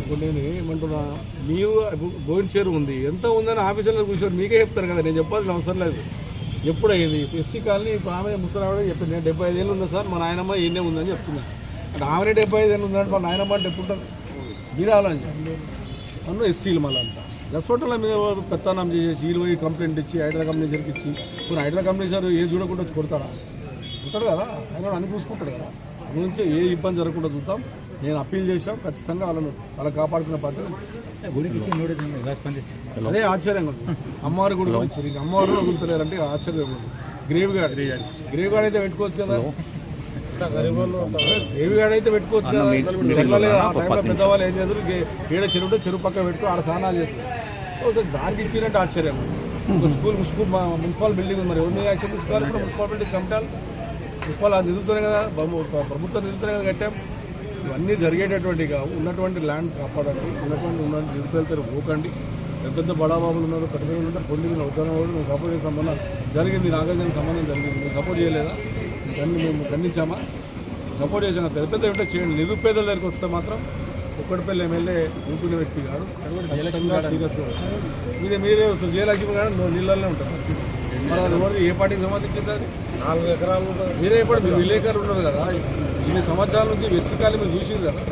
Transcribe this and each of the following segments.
ఇప్పుడు నేను ఏమంటున్నా మీరు గోయిన చేరు ఉంది. ఎంత ఉందని ఆఫీసులో కూర్చొని మీకే చెప్తారు కదా నేను చెప్పాల్సిన అవసరం లేదు. ఎప్పుడైంది? ఎస్సీ కాలనీ ఇప్పుడు ఆమె ముసలావిడ చెప్పింది నేను డెబ్బై ఐదేళ్ళు ఉంది సార్ మా నాయనమ్మ ఈయనే ఉందని చెప్తున్నాను అంటే ఆమెనే డెబ్బై ఐదు ఏళ్ళు ఉందంటే మా నాయనమ్మ అంటే ఎప్పుడు ఉంటుంది మీరు ఆలోచించండి అన్ను ఎస్సీలు మళ్ళీ అంతా హాస్పిటల్ మీద పెత్తనం చేసేసి వీళ్ళు పోయి కంప్లైంట్ ఇచ్చి హైడ్రా కంపెనీసర్కి ఇచ్చి ఇప్పుడు హైడ్రా కంపెనీసర్ ఏ చూడకుండా వచ్చి కొడతాడా? ఉంటాడు కదా. ఆయన అన్ని చూసుకుంటాడు కదా. నుంచి ఏ ఇబ్బంది జరగకుండా చూద్దాం. నేను అప్పీల్ చేశాం ఖచ్చితంగా వాళ్ళను వాళ్ళని కాపాడుకునే పద్ధతి అదే ఆశ్చర్యంగా ఉంది. అమ్మవారి గుడి గురించి ఇంక అమ్మవారు వదులుతలేరంటే ఆశ్చర్యంగా ఉంది. గ్రేవ్ గార్డ్ గ్రేవ్ గార్డ్ అయితే పెట్టుకోవచ్చు కదా. గ్రేవ్ గార్డ్ అయితే పెట్టుకోవచ్చు కదా. ఆ టైంలో పెద్దవాళ్ళు ఏం చేస్తారు? ఏడ చెరువు చెరువు పక్క పెట్టుకో ఆడ స్నానాలు చేస్తారు. దానికి ఇచ్చినట్టు ఆశ్చర్యం. స్కూల్ స్కూల్ మున్సిపల్ బిల్డింగ్ ఉంది మరి. ఎవరిని యాక్షన్ తీసుకోవాలి మున్సిపల్ బిల్డింగ్ కమిటాలి ఆ నిధులతోనే కదా ప్రభుత్వ నిధులతోనే కదా కట్టాం. ఇవన్నీ జరిగేటటువంటిగా ఉన్నటువంటి ల్యాండ్ కాపాడండి ఉన్నటువంటి ఉన్న నిరుపేదలు పోకండి పెద్ద పెద్ద బడాబాబులు ఉన్నారు కట్టుబడి ఉన్నారు కొన్ని మీరు ఉద్యోగం మేము సపోర్ట్ చేసే సంబంధం జరిగింది నాగార్జున సంబంధం జరిగింది. మేము సపోర్ట్ చేయలేదా? దాన్ని మేము ఖండించామా? సపోర్ట్ చేసాం. పెద్ద పెద్ద ఏమిటో చేయండి. నిరుపేదల దగ్గరికి వస్తే మాత్రం ఒక్కడిపల్లి ఎమ్మెల్యే ఊపిన వ్యక్తి కాదు సీరియస్గా మీరే మీరే వస్తారు. జయలక్ష్మి గారు నీళ్ళల్లో ఉంటారు మరి అది ఏ పార్టీకి సంబంధించింది అది? నాలుగు ఎకరాలు ఉంటుంది. మీరే ఇప్పుడు మీరు విలేకరులు ఉన్నారు కదా ఇన్ని సంవత్సరాల నుంచి వెస్టికాలి మీరు చూసింది కదా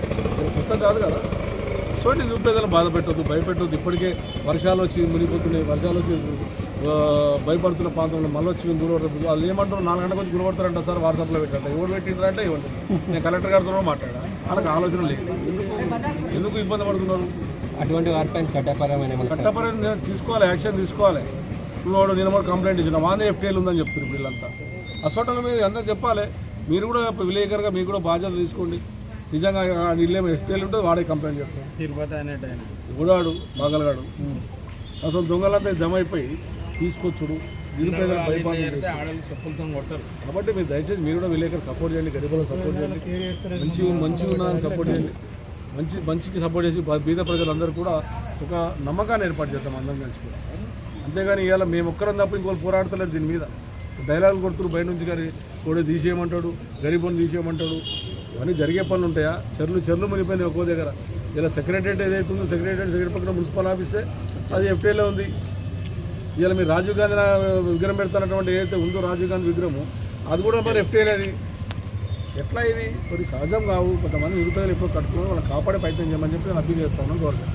కొత్త కాదు కదా? ఇటువంటి నిరుపేదలను బాధ పెట్టొద్దు భయపెట్టొద్దు. ఇప్పటికే వర్షాలు వచ్చి మునిగిపోతున్నాయి వర్షాలు వచ్చి భయపడుతున్న ప్రాంతంలో మళ్ళీ వచ్చి మేము గురవడతారు వాళ్ళు ఏమంటారు నాలుగు గంటలకు వచ్చి గురవడతారంట సార్ వాట్సాప్లో పెట్టంట ఎవరు పెట్టింటారంటే ఇవ్వండి. నేను కలెక్టర్ గారితో మాట్లాడా? వాళ్ళకి ఆలోచన లేదు. ఎందుకు ఎందుకు ఇబ్బంది పడుతున్నారు? అటువంటి వారిపైన చట్టపరమైన ఏమైనా చట్టపరం నేను తీసుకోవాలి యాక్షన్ తీసుకోవాలి. ఇప్పుడు నేను కూడా కంప్లైంట్ ఇచ్చిన. వాందే ఎఫ్టీఎల్ ఉందని చెప్తున్నారు వీళ్ళంతా. హాస్పిటల్ మీద అందరూ చెప్పాలి. మీరు కూడా విలేకరుగా మీరు కూడా బాధ్యత తీసుకోండి. నిజంగా వీళ్ళేమో ఎఫ్టీఎల్ ఉంటే వాడే కంప్లైంట్ చేస్తాం తిరుపతి అనేట గుడాడు బాగలగాడు. అసలు దొంగలంతా జమ అయిపోయి తీసుకొచ్చుడు. కాబట్టి మీరు దయచేసి మీరు కూడా విలేకరు సపోర్ట్ చేయండి గరీబులకు సపోర్ట్ చేయండి. మంచి మంచి ఉన్న సపోర్ట్ చేయండి. మంచి మంచికి సపోర్ట్ చేసి బీద ప్రజలందరూ కూడా ఒక నమ్మకాన్ని ఏర్పాటు చేద్దాం అందరం కలిసి కూడా. అంతేగాని ఇవాళ మేము ఒక్కరం తప్ప ఇంకోటి పోరాడతలేదు దీని మీద. డైలాగులు కొడుతున్నారు బయట నుంచి కానీ కూడా తీసేయమంటాడు గరీబుని తీసేయమంటాడు ఇవన్నీ జరిగే పనులు ఉంటాయా? చెర్లు చెర్లు మునిపోయినాయి ఒక్కో దగ్గర. ఇలా సెక్రటరేట్ ఏదైతే ఉందో సెక్రటరేట్ సెక్రటరీ పక్కన మున్సిపల్ ఆఫీసే అది ఎఫ్టీఏలో ఉంది. ఇలా మీరు రాజీవ్ గాంధీ విగ్రహం పెడతానటువంటి ఏదైతే ఉందో రాజీవ్ గాంధీ విగ్రహము అది కూడా మరి ఎఫ్టీఏలు అది ఎట్లా ఇది? మరి సహజం కావు. కొంతమంది నిరుపేదలు ఎప్పుడు కట్టుకుని వాళ్ళని కాపాడే ప్రయత్నం చేయమని చెప్పి నేను అప్పీల్ చేస్తాను గవర్నమెంట్